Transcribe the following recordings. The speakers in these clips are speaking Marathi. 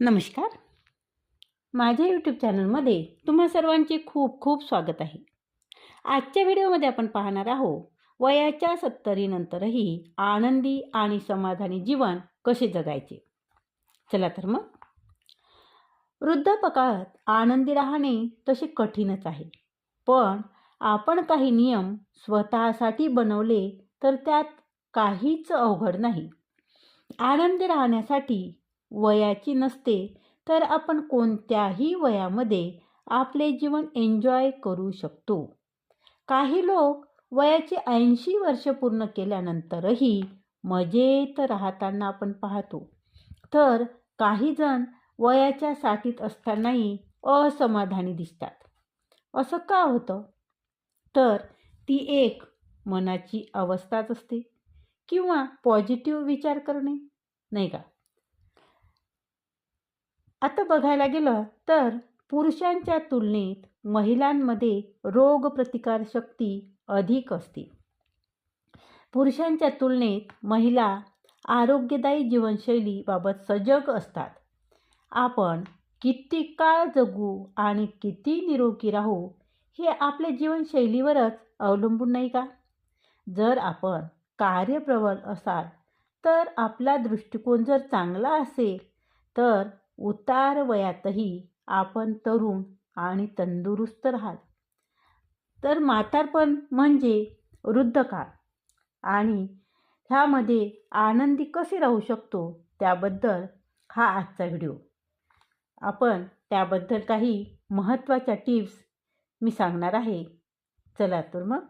नमस्कार. माझ्या यूट्यूब चॅनलमध्ये तुम्हा सर्वांचे खूप खूप स्वागत आहे. आजच्या व्हिडिओमध्ये आपण पाहणार आहोत वयाच्या सत्तरीनंतरही आनंदी आणि समाधानी जीवन कसे जगायचे? चला तर मग. वृद्धापकाळात आनंदी राहणे तसे कठीणच आहे. पण आपण काही नियम स्वतःसाठी बनवले तर त्यात काहीच अवघड नाही. आनंदी राहण्यासाठी वयाची नसते तर आपण कोणत्याही वयामध्ये आपले जीवन एन्जॉय करू शकतो. काही लोक वयाची ऐंशी वर्ष पूर्ण केल्यानंतरही मजेत राहताना आपण पाहतो. तर काही जण वयाच्या साठीत असतानाही असमाधानी दिसतात. असं का होतं? तर ती एक मनाची अवस्थाच असते किंवा पॉझिटिव्ह विचार करणे नाही का? आता बघायला गेलं तर पुरुषांच्या तुलनेत महिलांमध्ये रोगप्रतिकारशक्ती अधिक असते. पुरुषांच्या तुलनेत महिला आरोग्यदायी जीवनशैलीबाबत सजग असतात. आपण किती काळ जगू आणि किती निरोगी राहू हे आपल्या जीवनशैलीवरच अवलंबून नाही का? जर आपण कार्यप्रबल असाल तर आपला दृष्टिकोन जर चांगला असेल तर उतार वयातही आपण तरुण आणि तंदुरुस्त राहाल. तर म्हातारपण म्हणजे वृद्धकाळ. आणि ह्यामध्ये आनंदी कसे राहू शकतो त्याबद्दल हा आजचा व्हिडिओ. आपण त्याबद्दल काही महत्त्वाच्या टिप्स मी सांगणार आहे. चला तर मग.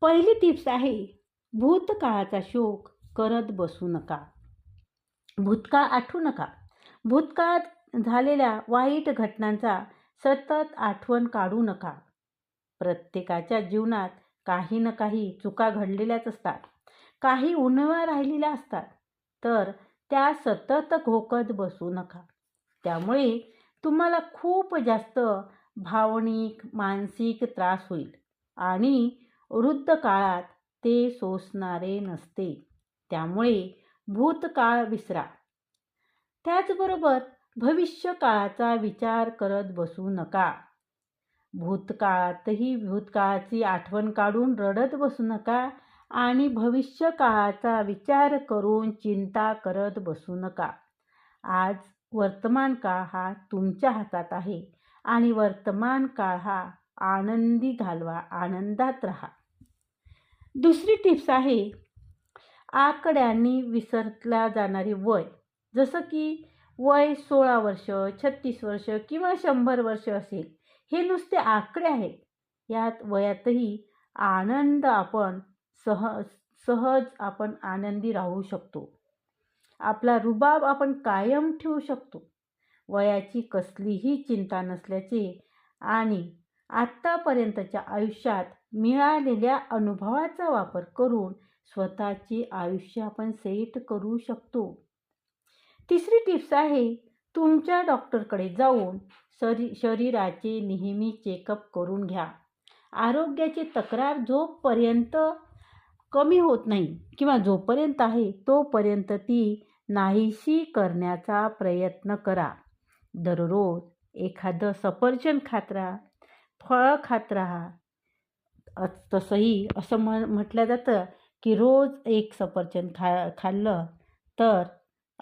पहिली टिप्स आहे भूतकाळाचा शोक करत बसू नका. भूतकाळ आठवू नका. भूतकाळात झालेल्या वाईट घटनांचा सतत आठवण काढू नका. प्रत्येकाच्या जीवनात काही ना काही चुका घडलेल्याच असतात. काही उणवा राहिलेल्या असतात. तर त्या सतत घोकत बसू नका. त्यामुळे तुम्हाला खूप जास्त भावनिक मानसिक त्रास होईल आणि वृद्ध काळात ते सोसणारे नसते. त्यामुळे भूतकाळ विसरा. त्याचबरोबर भविष्य काळाचा विचार करत बसू नका. भूतकाळातही भूतकाळाची आठवण काढून रडत बसू नका आणि भविष्य काळाचा विचार करून चिंता करत बसू नका. आज वर्तमान काळ हा तुमच्या हातात आहे आणि वर्तमान काळ हा आनंदी घालवा आनंदात राहा. दुसरी टिप्स आहे आकड्यांनी विसरला जाणारी वय. जसं की वय सोळा वर्ष छत्तीस वर्ष किंवा शंभर वर्ष असेल हे नुसते आकडे आहेत. यात वयातही आनंद आपण सहज सहज आपण आनंदी राहू शकतो. आपला रुबाब आपण कायम ठेवू शकतो. वयाची कसलीही चिंता नसल्याचे आणि आत्तापर्यंतच्या आयुष्यात मिळालेल्या अनुभवाचा वापर करून स्वतःचे आयुष्य आपण सेट करू शकतो. तिसरी टिप्स आहे तुमच्या डॉक्टरकडे जाऊन शरी शरीराचे नेहमी चेकअप करून घ्या. आरोग्याची तक्रार जोपर्यंत कमी होत नाही किंवा जोपर्यंत आहे तोपर्यंत ती नाहीशी करण्याचा प्रयत्न करा. दररोज एखादं सफरचंद खात राहा फळं खात राहा. तसंही असं म्हण म्हटलं जातं की रोज एक सफरचंद खा खाल्लं तर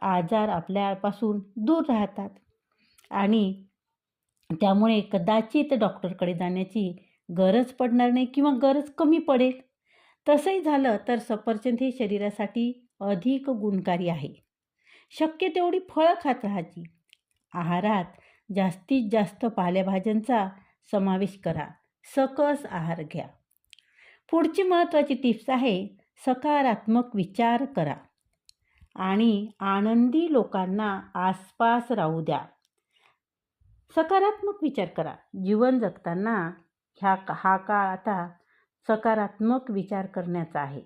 आजार आपल्यापासून दूर राहतात. आणि त्यामुळे कदाचित डॉक्टरकडे जाण्याची गरज पडणार नाही किंवा गरज कमी पडेल. तसंही झालं तर सफरचंद हे शरीरासाठी अधिक गुणकारी आहे. शक्य तेवढी फळं खात राहायची. आहारात जास्तीत जास्त पालेभाज्यांचा समावेश करा. सकस आहार घ्या. पुढची महत्त्वाची टिप्स आहे सकारात्मक विचार करा. आणि आनंदी लोकांना आसपास राहू द्या. सकारात्मक विचार करा. जीवन जगताना ह्या हा काळ आता सकारात्मक विचार करण्याचा आहे.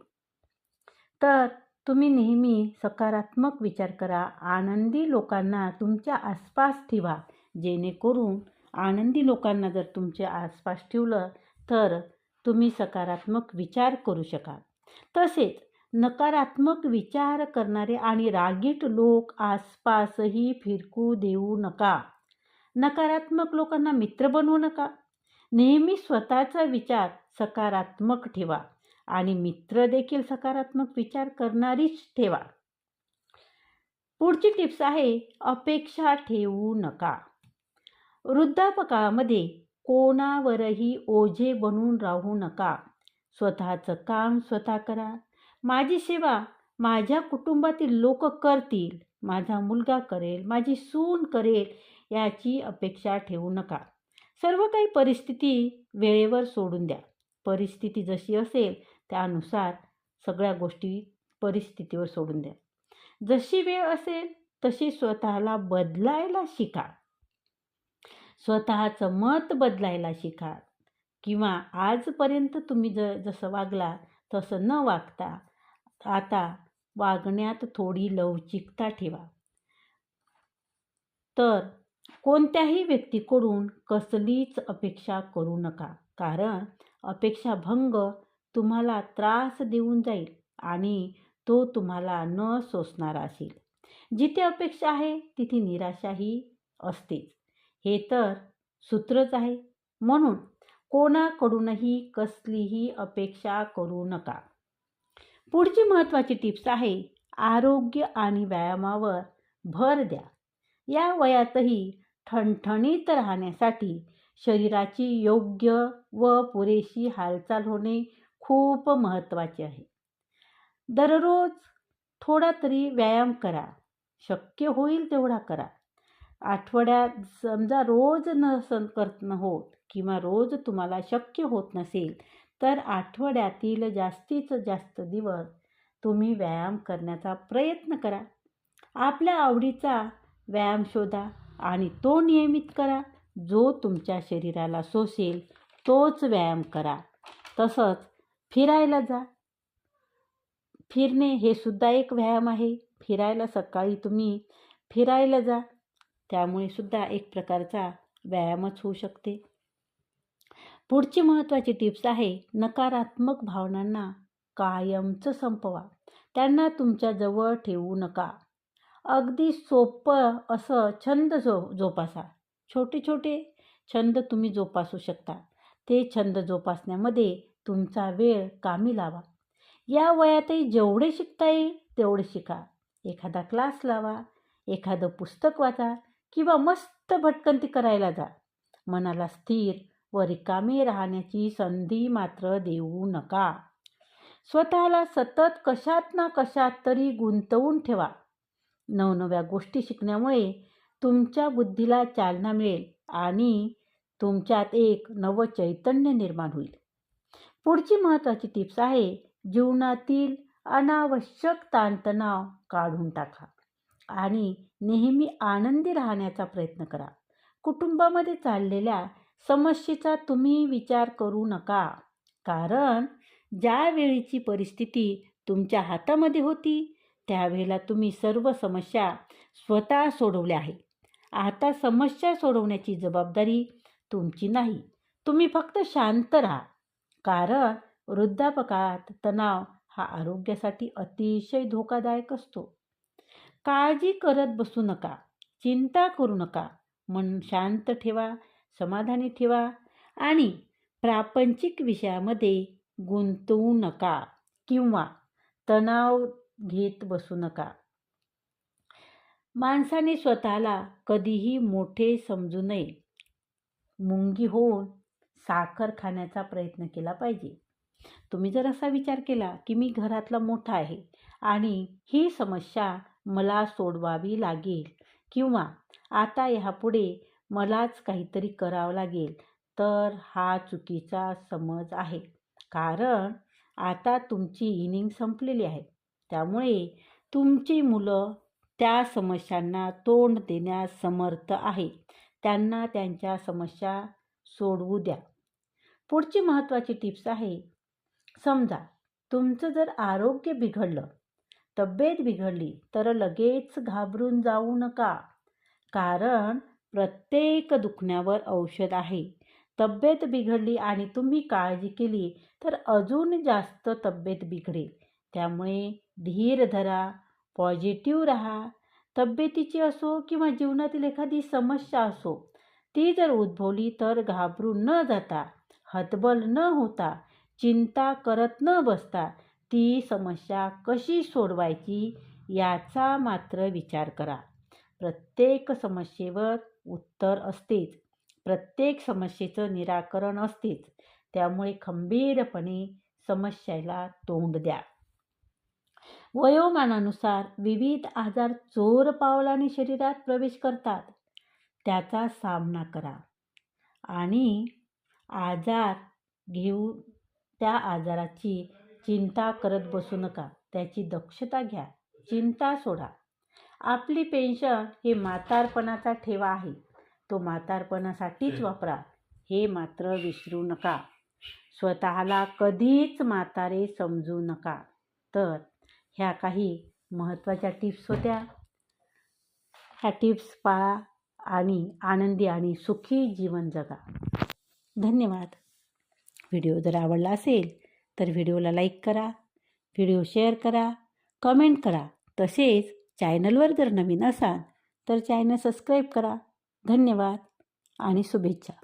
तर तुम्ही नेहमी सकारात्मक विचार करा. आनंदी लोकांना तुमच्या आसपास ठेवा. जेणेकरून आनंदी लोकांना जर तुमच्या आसपास ठेवलं तर तुम्ही सकारात्मक विचार करू शकाल. तसेच नकारात्मक विचार करणारे आणि रागीट लोक आसपासही फिरकू देऊ नका. नकारात्मक लोकांना मित्र बनवू नका. नेहमी स्वतःचा विचार सकारात्मक ठेवा आणि मित्र देखील सकारात्मक विचार करणारीच ठेवा. पुढची टिप्स आहे अपेक्षा ठेवू नका. वृद्धापकाळामध्ये कोणावरही ओझे बनून राहू नका. स्वतःचं काम स्वतः करा. माझी सेवा माझ्या कुटुंबातील लोक करतील माझा मुलगा करेल माझी सून करेल याची अपेक्षा ठेवू नका. सर्व काही परिस्थिती वेळेवर सोडून द्या. परिस्थिती जशी असेल त्यानुसार सगळ्या गोष्टी परिस्थितीवर सोडून द्या. जशी वेळ असेल तशी स्वतःला बदलायला शिका. स्वतःचं मत बदलायला शिका. किंवा आजपर्यंत तुम्ही ज जसं वागला तसं न वागता आता वागण्यात थोडी लवचिकता ठेवा. तर कोणत्याही व्यक्तीकडून कसलीच अपेक्षा करू नका कारण अपेक्षाभंग तुम्हाला त्रास देऊन जाईल आणि तो तुम्हाला न सोसणारा असेल. जिथे अपेक्षा आहे तिथे निराशाही असतेच हे तर सूत्रच आहे. म्हणून कोणाकडूनही कसलीही अपेक्षा करू नका. पुढची महत्त्वाची टिप्स आहे आरोग्य आणि व्यायामावर भर द्या. या वयातही ठणठणीत राहण्यासाठी शरीराची योग्य व पुरेशी हालचाल होणे खूप महत्त्वाचे आहे. दररोज थोडा तरी व्यायाम करा शक्य होईल तेवढा करा. आठवड्यात समजा रोज न सण करत न होत किंवा रोज तुम्हाला शक्य होत नसेल तर आठवड्यातील जास्तीत जास्त दिवस तुम्ही व्यायाम करण्याचा प्रयत्न करा. आपल्या आवडीचा व्यायाम शोधा आणि तो नियमित करा. जो तुमच्या शरीराला सोसेल तोच व्यायाम करा. तसंच फिरायला जा. फिरणे हे सुद्धा एक व्यायाम आहे. फिरायला सकाळी तुम्ही फिरायला जा. त्यामुळे सुद्धा एक प्रकारचा व्यायामच होऊ शकते. पुढची महत्त्वाची टिप्स आहे नकारात्मक भावनांना कायमचं संपवा. त्यांना तुमच्याजवळ ठेवू नका. अगदी सोपं असं छंद जो जोपासा. छोटे छोटे छंद तुम्ही जोपासू शकता. ते छंद जोपासण्यामध्ये तुमचा वेळ कामी लावा. या वयातही जेवढे शिकता येईल तेवढे शिका. एखादा क्लास लावा एखादं पुस्तक वाचा किंवा मस्त भटकंती करायला जा. मनाला स्थिर व रिकामे राहण्याची संधी मात्र देऊ नका. स्वतःला सतत कशात ना कशात तरी गुंतवून ठेवा. नवनव्या गोष्टी शिकण्यामुळे तुमच्या बुद्धीला चालना मिळेल आणि तुमच्यात एक नवं चैतन्य निर्माण होईल. पुढची महत्त्वाची टिप्स आहे जीवनातील अनावश्यक ताणतणाव काढून टाका आणि नेहमी आनंदी राहण्याचा प्रयत्न करा. कुटुंबामध्ये चाललेल्या समस्येचा तुम्ही विचार करू नका. कारण ज्या वेळीची परिस्थिती तुमच्या हातामध्ये होती त्यावेळेला तुम्ही सर्व समस्या स्वतः सोडवल्या आहे आता समस्या सोडवण्याची जबाबदारी तुमची नाही. तुम्ही फक्त शांत राहा. कारण वृद्धापकाळात तणाव हा आरोग्यासाठी अतिशय धोकादायक असतो. काळजी करत बसू नका. चिंता करू नका. मन शांत ठेवा. समाधानी ठेवा आणि प्रापंचिक विषयामध्ये गुंतवू नका किंवा तणाव घेत बसू नका. माणसाने स्वतःला कधीही मोठे समजू नये. मुंगी होऊन साखर खाण्याचा प्रयत्न केला पाहिजे. तुम्ही जर असा विचार केला की मी घरातला मोठा आहे आणि ही समस्या मला सोडवावी लागेल किंवा आता ह्यापुढे मलाच काहीतरी करावं लागेल तर हा चुकीचा समज आहे. कारण आता तुमची इनिंग संपलेली आहे. त्यामुळे तुमची मुलं त्या समस्यांना तोंड देण्यास समर्थ आहे. त्यांना त्यांच्या समस्या सोडवू द्या. पुढची महत्त्वाची टिप्स आहे समजा तुमचं जर आरोग्य बिघडलं तब्येत बिघडली तर लगेच घाबरून जाऊ नका. कारण प्रत्येक दुखण्यावर औषध आहे. तब्येत बिघडली आणि तुम्ही काळजी केली तर अजून जास्त तब्येत बिघडेल. त्यामुळे धीर धरा पॉझिटिव्ह राहा. तब्येतीची असो किंवा जीवनातील एखादी समस्या असो ती जर उद्भवली तर घाबरून न जाता हतबल न होता चिंता करत न बसता ती समस्या कशी सोडवायची याचा मात्र विचार करा. प्रत्येक समस्येवर उत्तर असतेच. प्रत्येक समस्येचं निराकरण असतेच. त्यामुळे खंबीरपणे समस्येला तोंड द्या. वयोमानानुसार विविध आजार चोर पावलाने शरीरात प्रवेश करतात. त्याचा सामना करा. आणि आजार घेऊ त्या आजाराची चिंता करत बसू नका. त्याची दक्षता घ्या. चिंता सोडा. आपली पेन्शन हे म्हातारपणाचा ठेवा आहे. तो म्हातारपणासाठीच वापरा. हे मात्र विसरू नका. स्वतःला कधीच म्हातारे समजू नका. तर ह्या काही महत्त्वाच्या टिप्स होत्या. ह्या टिप्स पाळा आणि आनंदी आणि सुखी जीवन जगा. धन्यवाद. व्हिडिओ जर आवडला असेल तर व्हिडिओला लाईक करा. व्हिडिओ शेअर करा. कमेंट करा. तसेच चॅनलवर जर नवीन असाल तर चॅनल सबस्क्राईब करा. धन्यवाद आणि शुभेच्छा.